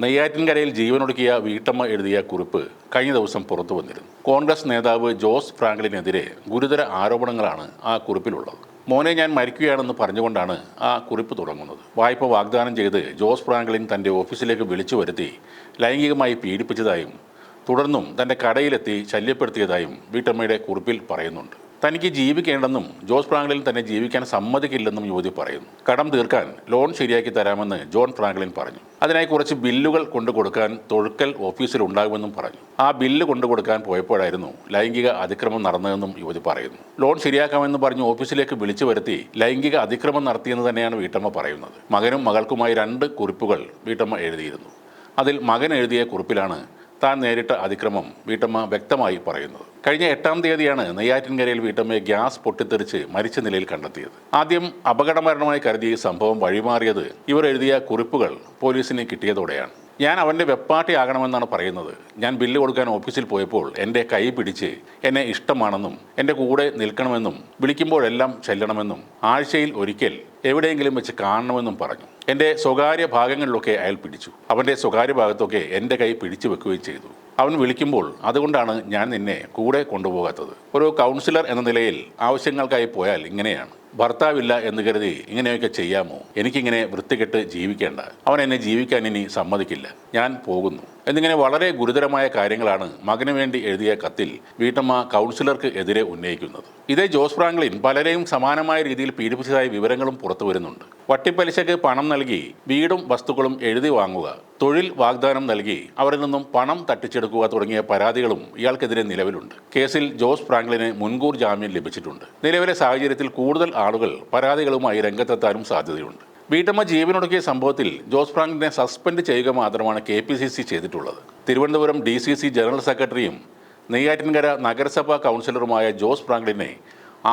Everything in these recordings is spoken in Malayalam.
നെയ്യാറ്റിൻകരയിൽ ജീവനൊടുക്കിയ വീട്ടമ്മ എഴുതിയ കുറിപ്പ് കഴിഞ്ഞ ദിവസം പുറത്തു വന്നിരുന്നു. കോൺഗ്രസ് നേതാവ് ജോസ് ഫ്രാങ്ക്ലിനെതിരെ ഗുരുതര ആരോപണങ്ങളാണ് ആ കുറിപ്പിലുള്ളത്. മോനെ ഞാൻ മരിക്കുകയാണെന്ന് പറഞ്ഞുകൊണ്ടാണ് ആ കുറിപ്പ് തുടങ്ങുന്നത്. വായ്പ വാഗ്ദാനം ചെയ്ത് ജോസ് ഫ്രാങ്ക്ലിൻ തന്റെ ഓഫീസിലേക്ക് വിളിച്ചു വരുത്തി ലൈംഗികമായി പീഡിപ്പിച്ചതായും തുടർന്നും തന്റെ കടയിലെത്തി ശല്യപ്പെടുത്തിയതായും വീട്ടമ്മയുടെ കുറിപ്പിൽ പറയുന്നുണ്ട്. തനിക്ക് ജീവിക്കേണ്ടെന്നും ജോസ് ഫ്രാങ്ക്ലിൻ തന്നെ ജീവിക്കാൻ സമ്മതിക്കില്ലെന്നും യുവതി പറയുന്നു. കടം തീർക്കാൻ ലോൺ ശരിയാക്കി തരാമെന്ന് ജോൺ ഫ്രാങ്ക്ലിൻ പറഞ്ഞു. അതിനായി കുറച്ച് ബില്ലുകൾ കൊണ്ടു കൊടുക്കാൻ തൊഴുക്കൽ ഓഫീസിൽ ഉണ്ടാകുമെന്നും പറഞ്ഞു. ആ ബില്ല് കൊണ്ടു കൊടുക്കാൻ പോയപ്പോഴായിരുന്നു ലൈംഗിക അതിക്രമം നടന്നതെന്നും യുവതി പറയുന്നു. ലോൺ ശരിയാക്കാമെന്ന് പറഞ്ഞ് ഓഫീസിലേക്ക് വിളിച്ചു വരുത്തി ലൈംഗിക അതിക്രമം നടത്തിയെന്ന് തന്നെയാണ് വീട്ടമ്മ പറയുന്നത്. മകനും മകൾക്കുമായി രണ്ട് കുറിപ്പുകൾ വീട്ടമ്മ എഴുതിയിരുന്നു. അതിൽ മകൻ എഴുതിയ കുറിപ്പിലാണ് താൻ നേരിട്ട അതിക്രമം വീട്ടമ്മ വ്യക്തമായി പറയുന്നത്. കഴിഞ്ഞ എട്ടാം തീയതിയാണ് നെയ്യാറ്റിൻകരയിൽ വീട്ടമ്മയെ ഗ്യാസ് പൊട്ടിത്തെറിച്ച് മരിച്ച നിലയിൽ കണ്ടെത്തിയത്. ആദ്യം അപകടമരണമായി കരുതിയ സംഭവം വഴിമാറിയത് ഇവർ എഴുതിയ കുറിപ്പുകൾ പോലീസിന് കിട്ടിയതോടെയാണ്. ഞാൻ അവന്റെ വെപ്പാട്ടിയാകണമെന്നാണ് പറയുന്നത്. ഞാൻ ബില്ല് കൊടുക്കാൻ ഓഫീസിൽ പോയപ്പോൾ എന്റെ കൈ പിടിച്ച് എന്നെ ഇഷ്ടമാണെന്നും എന്റെ കൂടെ നിൽക്കണമെന്നും വിളിക്കുമ്പോഴെല്ലാം ചെല്ലണമെന്നും ആഴ്ചയിൽ ഒരിക്കൽ എവിടെയെങ്കിലും വെച്ച് കാണണമെന്നും പറഞ്ഞു. എന്റെ സ്വകാര്യ ഭാഗങ്ങളിലൊക്കെ അയാൾ പിടിച്ചു. അവന്റെ സ്വകാര്യ ഭാഗത്തൊക്കെ എന്റെ കൈ പിടിച്ചു വെക്കുകയും ചെയ്തു. അവൻ വിളിക്കുമ്പോൾ അതുകൊണ്ടാണ് ഞാൻ നിന്നെ കൂടെ കൊണ്ടുപോകാത്തത്. ഒരു കൗൺസിലർ എന്ന നിലയിൽ ആവശ്യങ്ങൾക്കായി പോയാൽ ഇങ്ങനെയാണ്. ഭർത്താവില്ല എന്ന് കരുതി ഇങ്ങനെയൊക്കെ ചെയ്യാമോ? എനിക്കിങ്ങനെ വൃത്തികെട്ട് ജീവിക്കേണ്ട. അവൻ എന്നെ ജീവിക്കാൻ ഇനി സമ്മതിക്കില്ല. ഞാൻ പോകുന്നു. എന്നിങ്ങനെ വളരെ ഗുരുതരമായ കാര്യങ്ങളാണ് മകന് വേണ്ടി എഴുതിയ കത്തിൽ വീട്ടമ്മ കൗൺസിലർക്ക് എതിരെ ഉന്നയിക്കുന്നത്. ഇതേ ജോസ് ഫ്രാങ്ക്ലിൻ പലരെയും സമാനമായ രീതിയിൽ പീഡിപ്പിച്ചതായ വിവരങ്ങളും പുറത്തു വരുന്നുണ്ട്. വട്ടിപ്പലിശക്ക് പണം നൽകി വീടും വസ്തുക്കളും എഴുതി വാങ്ങുക തൊഴിൽ വാഗ്ദാനം നൽകി അവരിൽ നിന്നും പണം തട്ടിച്ചെടുക്കുക തുടങ്ങിയ പരാതികളും ഇയാൾക്കെതിരെ നിലവിലുണ്ട്. കേസിൽ ജോസ് ഫ്രാങ്ക്ലിന് മുൻകൂർ ജാമ്യം ലഭിച്ചിട്ടുണ്ട്. നിലവിലെ സാഹചര്യത്തിൽ കൂടുതൽ ആളുകൾ പരാതികളുമായി രംഗത്തെത്താനും സാധ്യതയുണ്ട്. വീട്ടമ്മ ജീവനൊടുക്കിയ സംഭവത്തിൽ ജോസ് ഫ്രാങ്കിനെ സസ്പെൻഡ് ചെയ്യുക മാത്രമാണ് കെ പി സി സി ചെയ്തിട്ടുള്ളത്. Thiruvananthapuram D C C general സെക്രട്ടറിയും നെയ്യാറ്റിൻകര നഗരസഭാ കൗൺസിലറുമായ ജോസ് ഫ്രാങ്ക്ലിനെ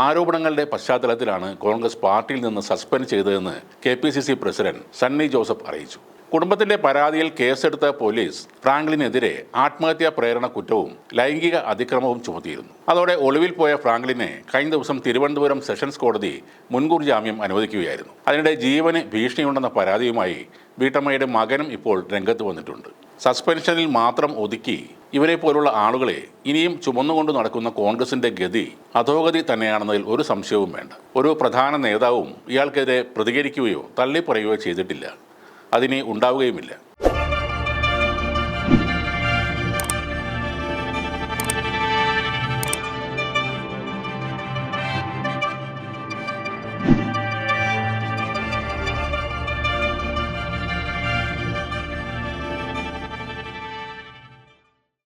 ആരോപണങ്ങളുടെ പശ്ചാത്തലത്തിലാണ് കോൺഗ്രസ് പാർട്ടിയിൽ നിന്ന് സസ്പെൻഡ് ചെയ്തതെന്ന് K P C C president Sunny Joseph അറിയിച്ചു. കുടുംബത്തിന്റെ പരാതിയിൽ കേസെടുത്ത പോലീസ് ഫ്രാങ്ക്ലിനെതിരെ ആത്മഹത്യാ പ്രേരണ കുറ്റവും ലൈംഗിക അതിക്രമവും ചുമത്തിയിരുന്നു. അതോടെ ഒളിവിൽ പോയ ഫ്രാങ്ക്ലിനെ കഴിഞ്ഞ ദിവസം തിരുവനന്തപുരം സെഷൻസ് കോടതി മുൻകൂർ ജാമ്യം അനുവദിക്കുകയായിരുന്നു. അതിനിടെ ജീവന് ഭീഷണിയുണ്ടെന്ന പരാതിയുമായി വീട്ടമ്മയുടെ മകനും ഇപ്പോൾ രംഗത്ത് വന്നിട്ടുണ്ട്. സസ്പെൻഷനിൽ മാത്രം ഒതുക്കി ഇവരെ പോലുള്ള ആളുകളെ ഇനിയും ചുമന്നുകൊണ്ട് നടക്കുന്ന കോൺഗ്രസിന്റെ ഗതി അധോഗതി തന്നെയാണെന്നതിൽ ഒരു സംശയവും വേണ്ട. ഒരു പ്രധാന നേതാവും ഇയാൾക്കെതിരെ പ്രതികരിക്കുകയോ തള്ളിപ്പറയുകയോ ചെയ്തിട്ടില്ല. അതിനി ഉണ്ടാവുകയുമില്ല.